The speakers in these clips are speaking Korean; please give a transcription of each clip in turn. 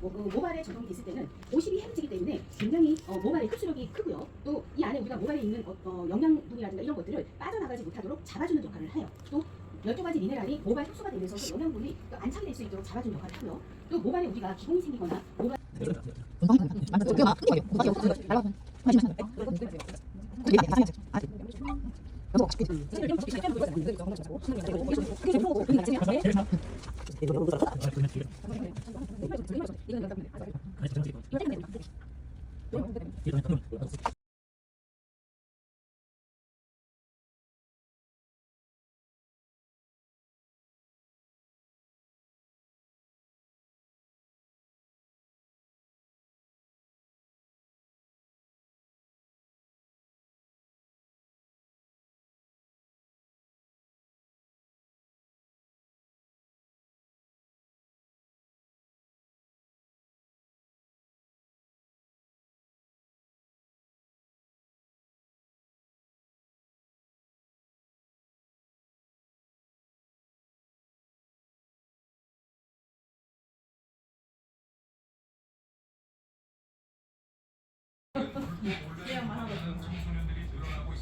모, 어, 모발에 적용이 됐을 때는 50이 해로지기 때문에 굉장히 어, 모발의 흡수력이 크고요. 또 이 안에 우리가 모발에 있는 어, 어, 영양분이라든가 이런 것들을 빠져나가지 못하도록 잡아주는 역할을 해요. 또 12가지 미네랄이 모발 흡수가 되면서 그 영양분이 또 안착이 될 수 있도록 잡아주는 역할을 하고요. 또 모발에 우리가 기공이 생기거나 모발 私は今日は。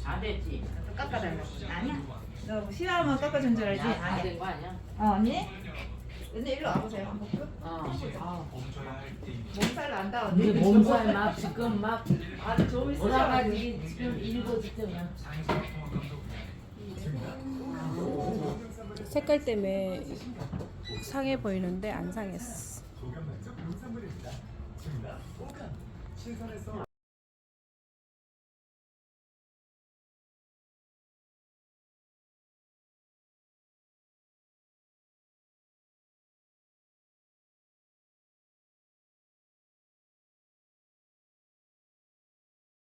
다 됐지. 깎아달라고. 아니야. 너 시야만 깎아준 줄 알지? 아니야. 다된 거 아니야? 어, 언니? 언니 일로 와보세요. 한번 쭉. 어. 몸살 난다 우리 언니. 몸살 막 지금 막 아주 좋은 돌아가지고 지금 일곱 시쯤이야. 색깔 때문에 상해 보이는데 안 상했어.